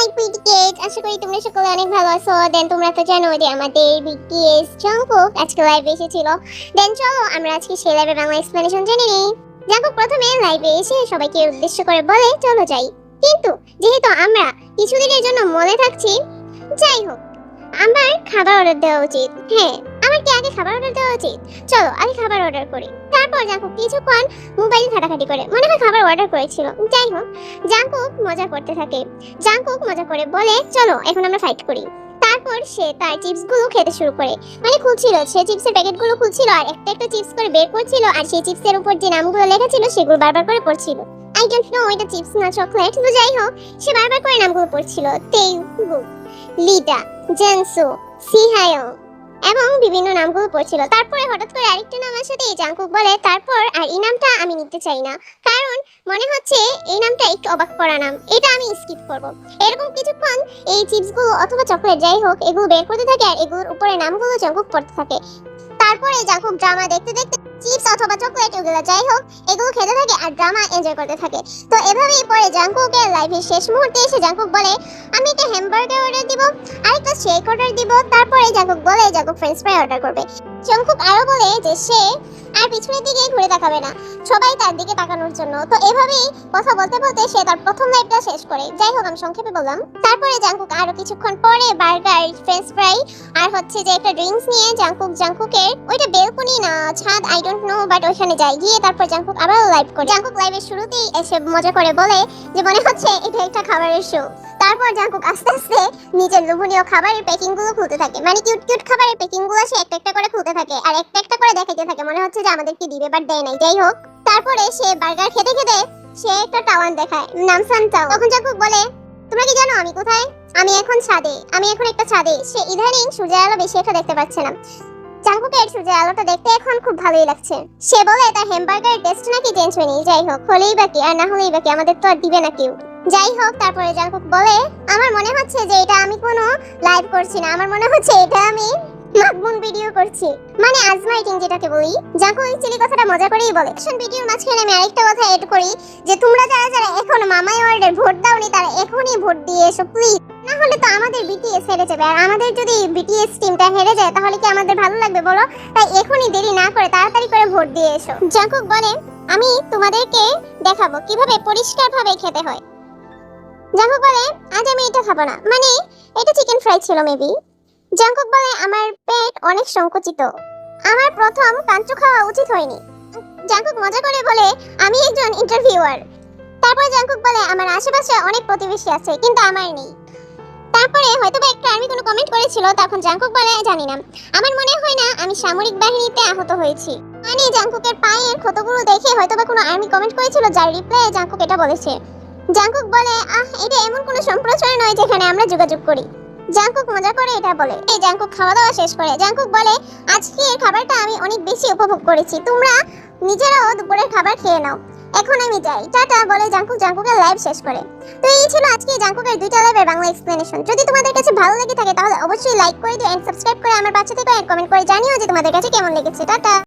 মাই pretty kid আশা করি তোমরা সকলে অনেক ভালো আছো। দেন তোমরা তো জানো যে আমাদের বিটিএস জঙ্কুক আজকে লাইভে এসেছিল। দেন চলো, আমরা আজকে সেই লাইভে বাংলা এক্সপ্লেনেশন জেনে নিই। জঙ্কুক প্রথমে লাইভে এসে সবাইকে উদ্দেশ্য করে বলে, চলো যাই। কিন্তু যেহেতু আমরা কিছুদিনের জন্য মনে থাকছি, যাই হোক আমার খাবার অর্ডার দেওয়া উচিত। হ্যাঁ আমার কি আগে খাবার অর্ডার দেওয়া উচিত। চলো, আগে খাবার অর্ডার করি। তারপর জাঙ্কুক কিছুক্ষণ মোবাইলে ঘাটাঘাটি করে। মনে হয় খাবার অর্ডার করেছিল। যাই হোক, জাঙ্কুক মজা করতে থাকে। জাঙ্কুক মজা করে বলে, চলো, এখন আমরা ফাইট করি। তারপর সে তার চিপসগুলো খেতে শুরু করে। মানে খুলছিল, সে চিপসের প্যাকেটগুলো খুলছিল আর একটা একটা চিপস করে বের করছিল আর সেই চিপসের উপর যে নামগুলো লেখা ছিল সেগুলো বারবার করে পড়ছিল। আই ডোন্ট নো এটা চিপস না চকলেট তো যাই হোক, সে বারবার করে নামগুলো পড়ছিল। তেইগু, লিডা, জেনসু, সিহায়ং এবং বিভিন্ন নামগুলো পড়ছিল। তারপরে হঠাৎ করে আরেকটা নাম আসাতে জাঙ্কুক বলে, তারপর আর এই নামটা আমি নিতে চাই না। কারণ মনে হচ্ছে এই নামটা একটু অবাক করা নাম। এটা আমি স্কিপ করব। এরকম কিছুক্ষণ এই চিপসগুলো অথবা চকলেট যাই হোক, এগুলো বের করতে থাকে আর এগুলোর উপরে নামগুলো জাঙ্কুক পড়তে থাকে। তারপরে জাঙ্কুক ড্রামা দেখতে দেখতে চিপস অথবা চকলেট এগুলো যাই হোক খেতে থাকে আর ড্রামা এনজয় করতে থাকে। তো এভাবেই পরে জাঙ্কুকের লাইফের শেষ মুহূর্তে এসে জাঙ্কুক বলে, আমি একটা হ্যামবার্গার অর্ডার দিব, আর একটা শেক অর্ডার দিব, তারপরে জাঙ্কুক বলে জাঙ্কুক ফ্রেঞ্চ ফ্রাই অর্ডার করবে। জাঙ্কুক আরও বলে যে, সে আর পিছনের দিকে ঘুরে তাকাবে না। সবাই তার দিকে তাকানোর জন্য। তো এভাবেই কথা বলতে বলতে সে তার প্রথম লাইফটা শেষ করে। যাই হোক, আমি সংক্ষেপে বললাম। তারপরে জাঙ্কুক আরও কিছুক্ষণ পরে বার্গার ফ্রেঞ্চ ফ্রাই আর হচ্ছে যে একটা ড্রিঙ্কস নিয়ে জাঙ্কুক জাঙ্কুকের ওইটা বেলকনি না, ছাদ আই ডোন্ট নো বাট ওইখানে যায় গিয়ে তারপর জাঙ্কুক আবার লাইভ করে। জাঙ্কুক লাইভের শুরুতেই এসে মজা করে বলে যে মনে হচ্ছে এটা একটা খাবারের শো তারপর জাঙ্কুক আস্তে আস্তে নিজের লোভনীয় খাবারের প্যাকিংগুলো খুলতে থাকে। মানে কিউট কিউট খাবারের প্যাকিংগুলো সে একটা একটা করে খুলতে থাকে আর একটা একটা করে দেখাইতে থাকে। মনে হচ্ছে যে আমাদেরকে দিবে বাট দেয় নাই। যাই হোক, তারপরে সে বার্গার খেতে খেতে সে একটা টাওয়ান দেখায় নামসান টাও তখন জাঙ্কুক বলে, তোমরা কি জানো আমি কোথায়? আমি এখন ছাদে, আমি এখন একটা ছাদে। সে ইদানিং সূর্যের আলো বেশি একটা দেখতে পাচ্ছে না। জাঙ্কুকের সূর্যের আলোটা দেখতে এখন খুব ভালোই লাগছে। সে বলে তার হ্যামবার্গারের টেস্ট নাকি চেঞ্জ হয়নি? যাই হোক, হলেই বাকি, আর না হলেই বাকি, আমাদের তো আর দিবে না কেউ। যাই হোক তারপরে জাঙ্কুক বলে, আমার মনে হচ্ছে যে এটা আমি কোনো লাইভ করছি না। আমার মনে হচ্ছে এটা আমি মাকবুন ভিডিও করছি। মানে আজমাইটিং যেটাকে বলি। জাঙ্কুক অ্যাকচুয়ালি কথাটা মজা করেই বলে। অ্যাকশন ভিডিওর মাঝখানে আমি আরেকটা কথা এড করি, যে তোমরা যারা যারা এখন মামাই ওয়ার্ল্ডের ভোট দাওনি, তারা এখনই ভোট দিয়ে এসো প্লিজ না হলে তো আমাদের বিটিএস হেরে যাবে। আর আমাদের যদি বিটিএস টিমটা হেরে যায়, তাহলে কি আমাদের ভালো লাগবে বলো? তাই এখনই দেরি না করে তাড়াতাড়ি করে ভোট দিয়ে এসো। জাঙ্কুক বলে, আমি তোমাদেরকে দেখাবো কীভাবে পরিষ্কারভাবে খেতে হয়। জাঙ্কুক বলে, আজ আমি এটা খাব না। মানে এটা চিকেন ফ্রাই ছিল মেবি জাঙ্কুক বলে, আমার পেট অনেক সংকুচিত। আমার প্রথম কাঞ্চু খাওয়া উচিত হয়নি। জাঙ্কুক মজা করে বলে, আমি একজন ইন্টারভিউয়ার তারপর জাঙ্কুক বলে, আমার আশেপাশে অনেক প্রতিবেশী আছে, কিন্তু আমার নেই। তারপরে হয়তো বা একটা আর্মি কোনো কমেন্ট করেছিল, তখন জাঙ্কুক বলে, জানি না। আমার মনে হয় না, আমি সামরিক বাহিনীতে আহত হয়েছি। মানে জাঙ্কুকের পায়ের ক্ষতগুলো দেখে হয়তো বা কোনো আর্মি কমেন্ট করেছিল, যার রিপ্লাই জাঙ্কুক এটা বলেছে। জাঙ্কুক বলে, আহ, এটা এমন কোনো সম্প্রচার নয় যেখানে আমরা যোগাযোগ করি। জাঙ্কুক মজা করে এটা বলে। এই জাঙ্কুক খাওয়া দাওয়া শেষ করে। জাঙ্কুক বলে আজকের খাবারটা আমি অনেক বেশি উপভোগ করেছি। তোমরা নিজেরাও দুপুরের খাবার খেয়ে নাও। এখন আমি যাই। টাটা বলে জাঙ্কুক জাঙ্কুকের লাইভ শেষ করে। তো এই ছিল আজকে জাঙ্কুকের দুইটা লাইভের বাংলা এক্সপ্লেনেশন যদি তোমাদের কাছে ভালো লেগে থাকে, তাহলে অবশ্যই লাইক করে দিও এন্ড সাবস্ক্রাইব করে আমার পাশে থেকে কমেন্ট করে জানিও যে তোমাদের কাছে কেমন লেগেছে। টাটা!